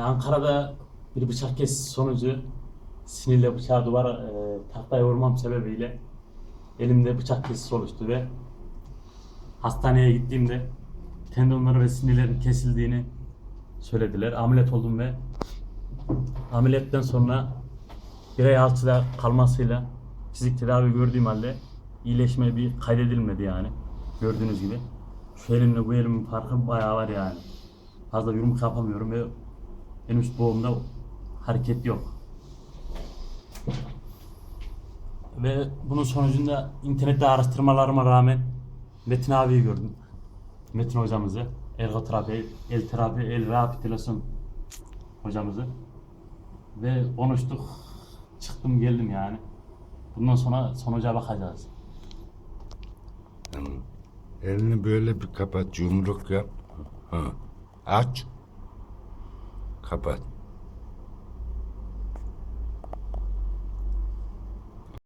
Ankara'da bir bıçak kesisi sonucu sinirle bıçağı duvara e, tahtaya vurmam sebebiyle elimde bıçak kesisi oluştu ve hastaneye gittiğimde tendonları ve sinirlerin kesildiğini söylediler. Ameliyat oldum ve ameliyattan sonra bir ay altıda kalmasıyla fizik tedavi gördüğüm halde iyileşme bir kaydedilmedi yani. Gördüğünüz gibi. Şu elimle bu elimin farkı bayağı var yani. Fazla yumruk yapamıyorum ve en üst boğumda hareket yok. Ve bunun sonucunda internette araştırmalarıma rağmen Metin abiyi gördüm. Metin hocamızı. Ergoterapi, el terapi, el rehabilitasyon hocamızı. Ve konuştuk. Çıktım geldim yani. Bundan sonra sonuca bakacağız. Elini böyle bir kapat, yumruk yap. Ha. Aç. Kapat.